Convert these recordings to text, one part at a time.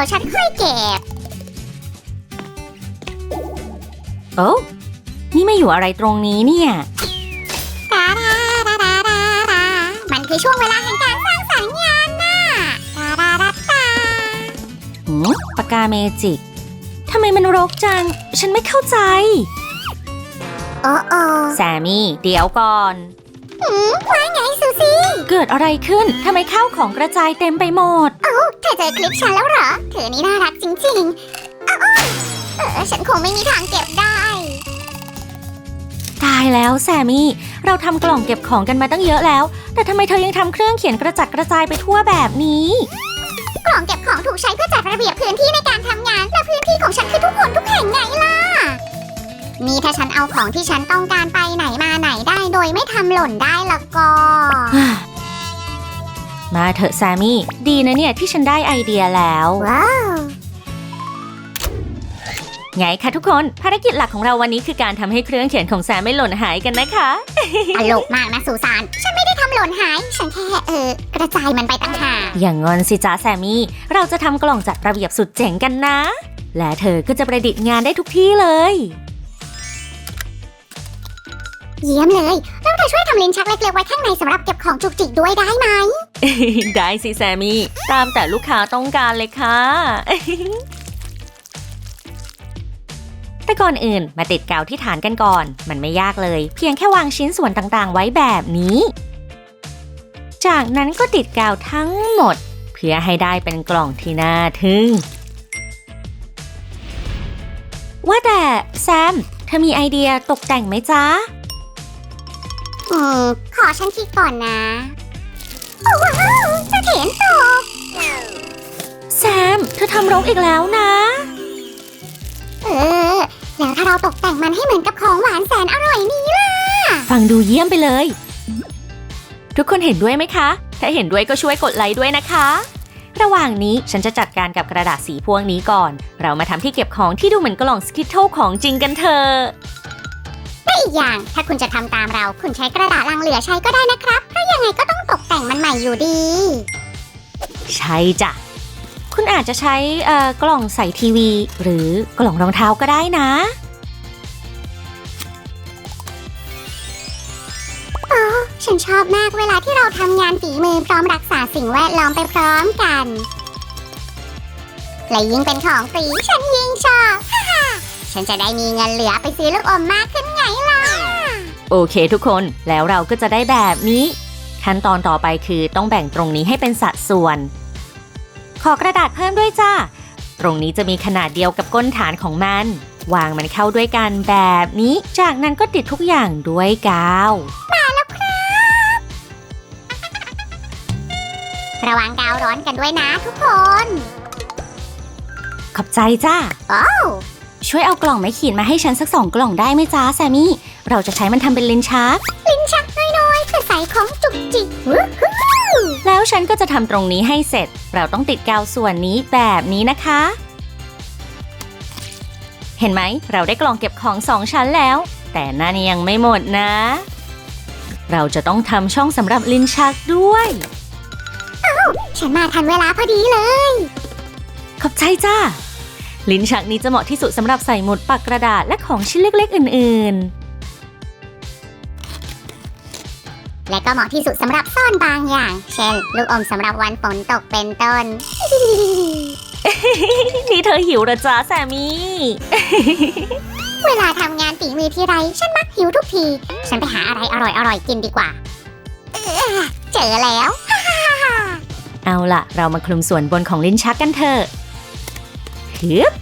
ดี๋ยวฉันค่อยเก็บ โอ้นี่ไม่อยู่อะไรตรงนี้เนี่ยดาดาดาดาดาดามันคือช่วงเวลาแห่งการสร้างสรรค์งานน่ะดาดาดาดาหืมปากกาเมจิก ทำไมมันรกจัง ฉันไม่เข้าใจ โอ้โอ้แซมมี่ เดี๋ยวก่อน หืมว่าไงซูซี่ เกิดอะไรขึ้น ทำไมข้าวของกระจายเต็มไปหมดเอ้าเธอเจอคลิปฉันแล้วเหรอ เธอนี่น่ารักจริงๆอ้าวเออฉันคงไม่มีทางเก็บได้ ตายแล้วแซมมี่ เราทำกล่องเก็บของกันมาตั้งเยอะแล้ว แต่ทำไมเธอยังทำเครื่องเขียนกระจัดกระจายไปทั่วแบบนี้ กล่องเก็บของถูกใช้เพื่อจัดระเบียบพื้นที่ในการทำงาน นี่ถ้าฉันเอาของที่ฉันต้องการไปไหนมาไหนได้โดยไม่ทำหล่นได้แล้วก็ มาเถอะแซมมี่ ดีนะเนี่ยที่ฉันได้ไอเดียแล้ว ว้าว ไงคะทุกคน ภารกิจหลักของเราวันนี้คือการทำให้เครื่องเขียนของแซมไม่หล่นหายกันนะคะ ตลกมากนะสุสาน ฉันไม่ได้ทำหล่นหาย ฉันแค่เออกระจายมันไปต่างหากอย่างงอนสิจ้าแซมมี่ เราจะทำกล่องจัดระเบียบสุดเจ๋งกันนะ และเธอก็จะประดิษฐ์งานได้ทุกที่เลย เยี่ยมเลยแล้วเธอช่วยทำลิ้นชักเล็กๆไว้ข้างในสำหรับเก็บของจุกจิกด้วยได้ไหม ได้สิแซมมี่ ตามแต่ลูกค้าต้องการเลยค่ะ แต่ก่อนอื่นมาติดกาวที่ฐานกันก่อน มันไม่ยากเลย เพียงแค่วางชิ้นส่วนต่างๆ ไว้แบบนี้ จากนั้นก็ติดกาวทั้งหมด เพื่อให้ได้เป็นกล่องที่น่าทึ่ง ว่าแต่แซม เธอมีไอเดียตกแต่งไหมจ๊ะ อืม ขอฉันคิดก่อนนะ โอ้ว้าวจะเห็นตกแซม เธอทำรกอีกแล้วนะ เออ แล้วถ้าเราตกแต่งมันให้เหมือนกับของหวานแสนอร่อยนี้ล่ะ ฟังดูเยี่ยมไปเลย ทุกคนเห็นด้วยไหมคะ ถ้าเห็นด้วยก็ช่วยกดไลค์ด้วยนะคะ ระหว่างนี้ฉันจะจัดการกับกระดาษสีพวงนี้ก่อน เรามาทำที่เก็บของที่ดูเหมือนกล่องสกิทเทิลของจริงกันเถอะ และอีกอย่างถ้าคุณจะทำตามเรา คุณใช้กระดาษลังเหลือใช้ก็ได้นะครับเพราะยังไงก็ต้องตกแต่งมันใหม่อยู่ดี ใช่จ้ะ คุณอาจจะใช้เอ่อกล่องใส่ทีวี หรือกล่องรองเท้าก็ได้นะ ฉันชอบมากเวลาที่เราทำงานฝีมือพร้อมรักษาสิ่งแวดล้อมไปพร้อมกัน และยิ่งเป็นของฟรีฉันยิ่งชอบฮ่าๆ ฉันจะได้มีเงินเหลือไปซื้อลูกอมมากขึ้นไงล่ะ โอเคทุกคนแล้วเราก็จะได้แบบนี้ ขั้นตอนต่อไปคือต้องแบ่งตรงนี้ให้เป็นสัดส่วน ขอกระดาษเพิ่มด้วยจ้าตรงนี้จะมีขนาดเดียวกับก้นฐานของมัน วางมันเข้าด้วยกันแบบนี้ จากนั้นก็ติดทุกอย่างด้วยกาวระวังกาวร้อนกันด้วยนะทุกคน ขอบใจจ้า โอ้ ช่วยเอากล่องไม้ขีดมาให้ฉันสักสองกล่องได้ไหมจ้าแซมมี่ เราจะใช้มันทำเป็นลิ้นชัก ลิ้นชักน้อยๆเพื่อใส่ของจุกจิกวู้ฮู้แล้วฉันก็จะทำตรงนี้ให้เสร็จ เราต้องติดกาวส่วนนี้แบบนี้นะคะ เห็นไหม เราได้กล่องเก็บของสองชั้นแล้ว แต่นั่นยังไม่หมดนะ เราจะต้องทำช่องสำหรับลิ้นชักด้วยฉันมาทันเวลาพอดีเลย ขอบใจจ้า ลิ้นชักนี้จะเหมาะที่สุดสำหรับใส่หมุดปากกระดาษและของชิ้นเล็กๆ อื่นและก็เหมาะที่สุดสำหรับซ่อนบางอย่าง เช่น ลูกอมสำหรับวันฝนตกเป็นต้นๆนี่เธอหิวเหระจ้าแซมมี่ เวลาทำงานฝีมือทีไร ฉันมักหิวทุกที ฉันไปหาอะไรอร่อยๆกินดีกว่าเอ้อเจอแล้ว เอาล่ะ เรามาคลุมส่วนบนของลิ้นชักกันเถอะฮึบ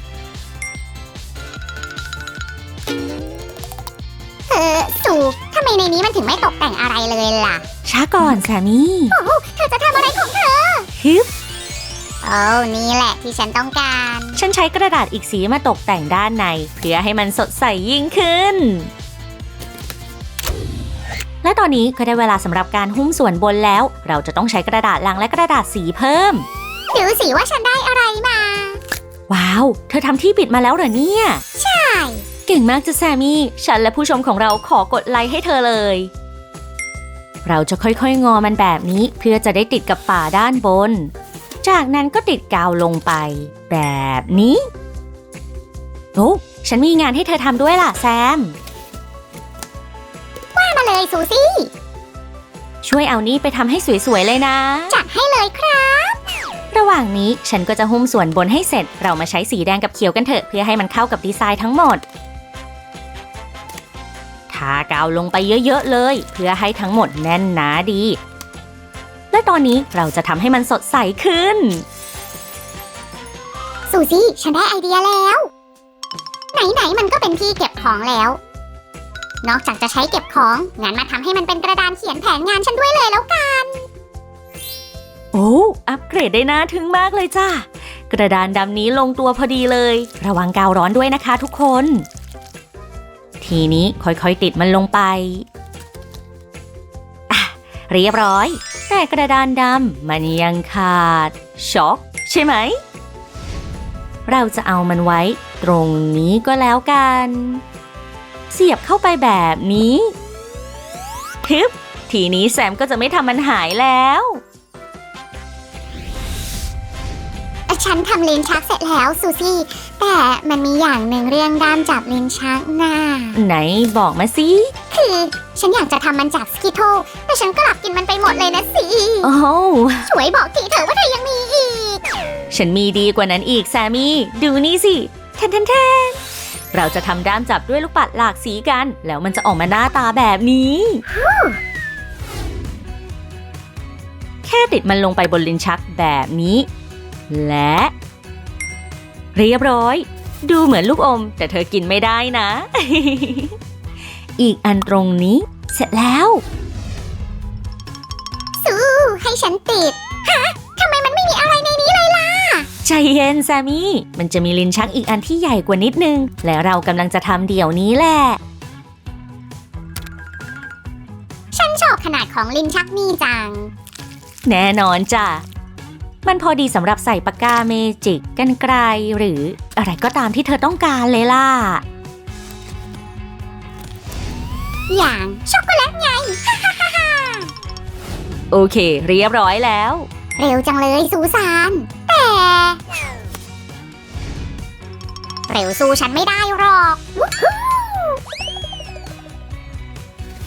อสูทำไมในนี้มันถึงไม่ตกแต่งอะไรเลยล่ะ ช้าก่อนแซมมี่โอ้โหเธอจะทำอะไรของเธอฮึบโอ้นี่แหละที่ฉันต้องการ ฉันใช้กระดาษอีกสีมาตกแต่งด้านใน เพื่อให้มันสดใสยิ่งขึ้น และตอนนี้ก็ได้เวลาสำหรับการหุ้มส่วนบนแล้ว เราจะต้องใช้กระดาษลังและกระดาษสีเพิ่ม ดูสิว่าฉันได้อะไรมา ว้าว เธอทำที่ปิดมาแล้วเหรอเนี่ย ใช่ เก่งมากจ้ะแซมมี่ ฉันและผู้ชมของเราขอกดไลค์ให้เธอเลย เราจะค่อยๆ งอมันแบบนี้เพื่อจะได้ติดกับฝาด้านบน จากนั้นก็ติดกาวลงไป แบบนี้ โอ้ฉันมีงานให้เธอทำด้วยล่ะแซมมาเลยซูซี่ ช่วยเอานี่ไปทำให้สวยๆ เลยนะ จัดให้เลยครับ ระหว่างนี้ฉันก็จะหุ้มส่วนบนให้เสร็จ เรามาใช้สีแดงกับเขียวกันเถอะเพื่อให้มันเข้ากับดีไซน์ทั้งหมดทากาวลงไปเยอะๆเลย เพื่อให้ทั้งหมดแน่นหนาดี และตอนนี้เราจะทำให้มันสดใสขึ้นซูซี่ฉันได้ไอเดียแล้ว ไหนๆมันก็เป็นที่เก็บของแล้ว นอกจากจะใช้เก็บของงั้นมาทำให้มันเป็นกระดานเขียนแผนงานฉันด้วยเลยแล้วกันโอ้อัปเกรดได้น่าทึ่งมากเลยจ้ากระดานดำนี้ลงตัวพอดีเลย ระวังกาวร้อนด้วยนะคะทุกคน ทีนี้ค่อยๆติดมันลงไปเรียบร้อย แต่กระดานดำมันยังขาด ช็อก ใช่ไหม เราจะเอามันไว้ ตรงนี้ก็แล้วกัน เสียบเข้าไปแบบนี้ฮึบทีนี้แซมก็จะไม่ทำมันหายแล้ว ฉันทำลิ้นชักเสร็จแล้วซูซี่ แต่มันมีอย่างหนึ่งเรื่องด้ามจับลิ้นชักน่ะไหนบอกมาสิ คือฉันอยากจะทำมันจากสกิโทแต่ฉันกลับกินมันไปหมดเลยนะสิโอ้โหช่วยบอกทีเถอะว่าเธอยังมีอีก ฉันมีดีกว่านั้นอีกแซมมี่ ดูนี่สิแทนแทนแทนเราจะทำด้ามจับด้วยลูกปัดหลากสีกัน แล้วมันจะออกมาหน้าตาแบบนี้ แค่ติดมันลงไปบนลิ้นชักแบบนี้ และ เรียบร้อย ดูเหมือนลูกอม แต่เธอกินไม่ได้นะ อีกอันตรงนี้ เสร็จแล้ว สู้ให้ฉันติด ฮะทำไมมันไม่มีอะไรในนี้เลยล่ะ ใจเย็นแซมมี่ มันจะมีลิ้นชักอีกอันที่ใหญ่กว่านิดนึง และเรากำลังจะทำเดี๋ยวนี้แหละ ฉันชอบขนาดของลิ้นชักนี่จัง แน่นอนจ้ะ มันพอดีสำหรับใส่ปากกาเมจิกกันไกลหรืออะไรก็ตามที่เธอต้องการเลยล่ะ อย่างช็อกโกแลตไง โอเค เรียบร้อยแล้ว เร็วจังเลยซูซาน แต่ เร็วสู้ฉันไม่ได้หรอกวู้ฮู้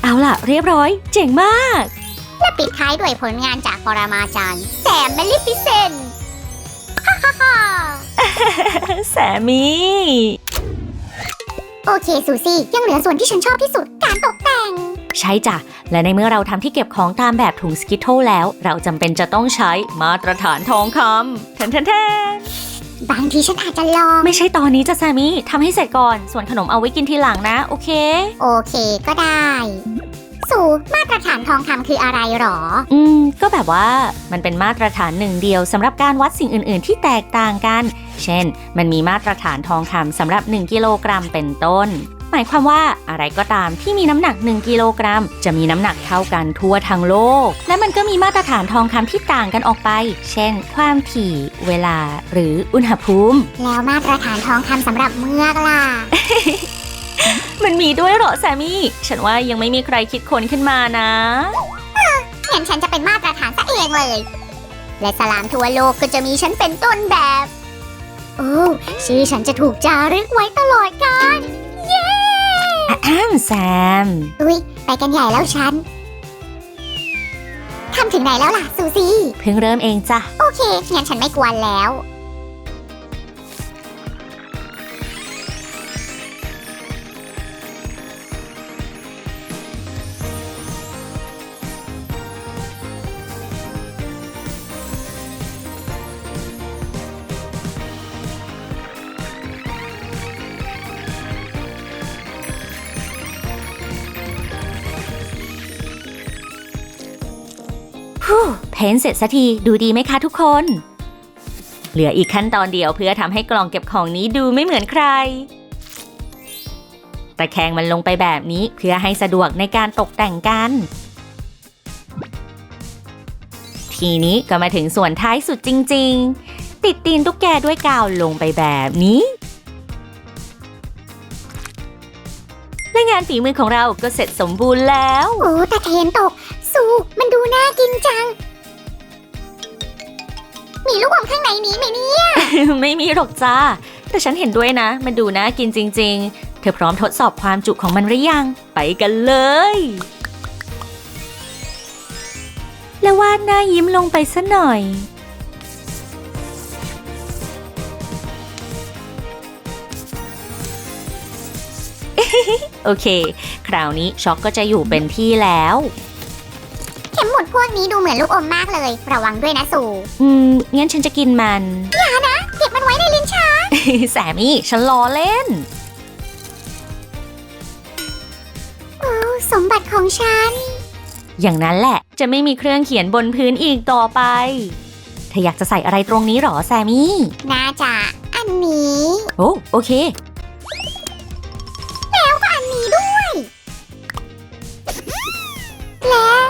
เอาล่ะ เรียบร้อย เจ๋งมากและปิดท้ายด้วยผลงานจากปรมาจารย์แซมเมลิฟิเซนฮ่าฮ่าฮ่าแซมมี่โอเคซูซี่ยังเหลือส่วนที่ฉันชอบที่สุดการตกแต่ง ใช่จ้ะ และในเมื่อเราทำที่เก็บของตามแบบถุงสกิทโทแล้ว เราจำเป็นจะต้องใช้มาตรฐานทองคำแทนแทนแทนบางทีฉันอาจจะลอง ไม่ใช่ตอนนี้จ้ะแซมมี่ทำให้เสร็จก่อน ส่วนขนมเอาไว้กินทีหลังนะ โอเค โอเคก็ได้ สูมาตรฐานทองคำคืออะไรหรอ อืม ก็แบบว่ามันเป็นมาตรฐานหนึ่งเดียวสำหรับการวัดสิ่งอื่น ๆ ที่แตกต่างกัน เช่น มันมีมาตรฐานทองคำสำหรับ 1 กิโลกรัมเป็นต้น หมายความว่าอะไรก็ตามที่มีน้ำหนัก 1 กิโลกรัม จะมีน้ำหนักเท่ากันทั่วทั้งโลก และมันก็มีมาตรฐานทองคำที่ต่างกันออกไป เช่น ความถี่ เวลา หรืออุณหภูมิ แล้วมาตรฐานทองคำสำหรับเมือกล่ะ มันมีด้วยเหรอแซมมี่ ฉันว่ายังไม่มีใครคิดค้นขึ้นมานะ งั้นฉันจะเป็นมาตรฐานซะเองเลย และสลามทั่วโลกก็จะมีฉันเป็นต้นแบบ โอ้ชื่อฉันจะถูกจารึกไว้ตลอดกาลเย้อ้ามแซม อุ้ยไปกันใหญ่แล้วฉันทำถึงไหนแล้วล่ะซูซี่ เพิ่งเริ่มเองจ้ะ โอเค งั้นฉันไม่กวนแล้ว เพ้นเสร็จสักทีดูดีไหมคะทุกคน เหลืออีกขั้นตอนเดียวเพื่อทำให้กล่องเก็บของนี้ดูไม่เหมือนใคร ตะแคงมันลงไปแบบนี้เพื่อให้สะดวกในการตกแต่งกัน ทีนี้ก็มาถึงส่วนท้ายสุดจริง ๆ ติดตีนตุ๊กแกด้วยกาวลงไปแบบนี้และงานฝีมือของเราก็เสร็จสมบูรณ์แล้ว โอ้ตะเทนตก สูมันดูน่ากินจัง มีลูกอมข้างในนี้ไหมเนี่ย ไม่มีหรอกจ้า แต่ฉันเห็นด้วยนะ มันดูน่ากินจริง ๆ เธอพร้อมทดสอบความจุของมันหรือยัง ไปกันเลย แล้ววาดหน้ายิ้มลงไปซะหน่อย โอเค คราวนี้ช็อกก็จะอยู่เป็นที่แล้ว เข็มหมุดพวกนี้ดูเหมือนลูกอมมากเลย ระวังด้วยนะสูอืมงั้นฉันจะกินมันเก็บมันไว้ในลิ้นชักแสมี่ฉันล้อเล่น โอ้สมบัติของฉัน อย่างนั้นแหละจะไม่มีเครื่องเขียนบนพื้นอีกต่อไป เธออยากจะใส่อะไรตรงนี้หรอแซมี่ น่าจะ อันนี้ โอ้โอเคอันนี้ด้วย และ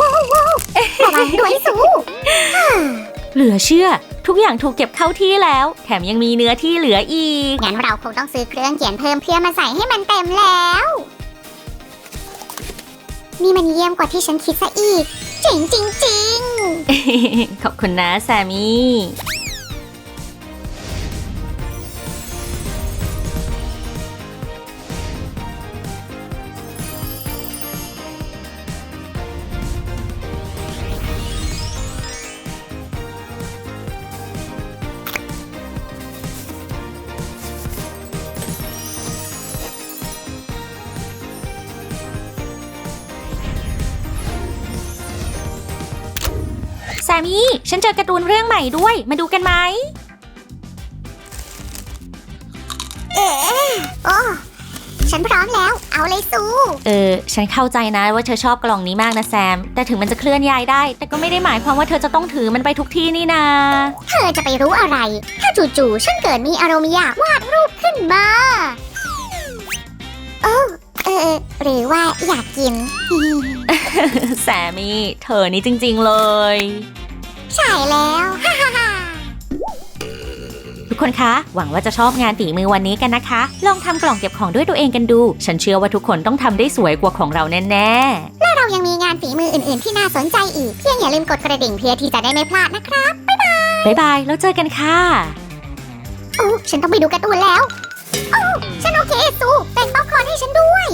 วังด้วยสูเหลือเชื่อ ทุกอย่างถูกเก็บเข้าที่แล้ว แถมยังมีเนื้อที่เหลืออีก งั้นเราคงต้องซื้อเครื่องเขียนเพิ่มเพื่อมาใส่ให้มันเต็มแล้ว นี่มันเยี่ยมกว่าที่ฉันคิดซะอีก เจ๋งจริงขอบคุณนะแซมี่แมี่ ฉันเจอการ์ตูนเรื่องใหม่ด้วย มาดูกันไหมๆเอ๋โอ้ฉันพร้อมแล้ว เอาเลยสูเออ ฉันเข้าใจนะว่าเธอชอบกล่องนี้มากนะแซม แต่ถึงมันจะเคลื่อนย้ายได้ แต่ก็ไม่ได้หมายความว่าเธอจะต้องถือมันไปทุกที่นี่นา เธอจะไปรู้อะไร ถ้าจู่ๆ ฉันเกิดมีอารมณ์อยากวาดรูปขึ้นมาโอ้เออ หรือว่าอยากกิน แซมมี่ เธอนี่จริง ๆ เลย ใช่แล้วฮ่าฮ่าฮ่าทุกคนคะ หวังว่าจะชอบงานฝีมือวันนี้กันนะคะ ลองทำกล่องเก็บของด้วยตัวเองกันดู ฉันเชื่อว่าทุกคนต้องทำได้สวยกว่าของเราแน่และเรายังมีงานฝีมืออื่นๆที่น่าสนใจอีก เพียงอย่าลืมกดกระดิ่งเพื่อที่จะได้ไม่พลาดนะครับๆบ๊ายบาย แล้วเจอกันค่ะโอ้ฉันต้องไปดูการ์ตูนแล้วโอ้ฉันโอเค สูเป็นป๊อปคอร์นให้ฉันด้วย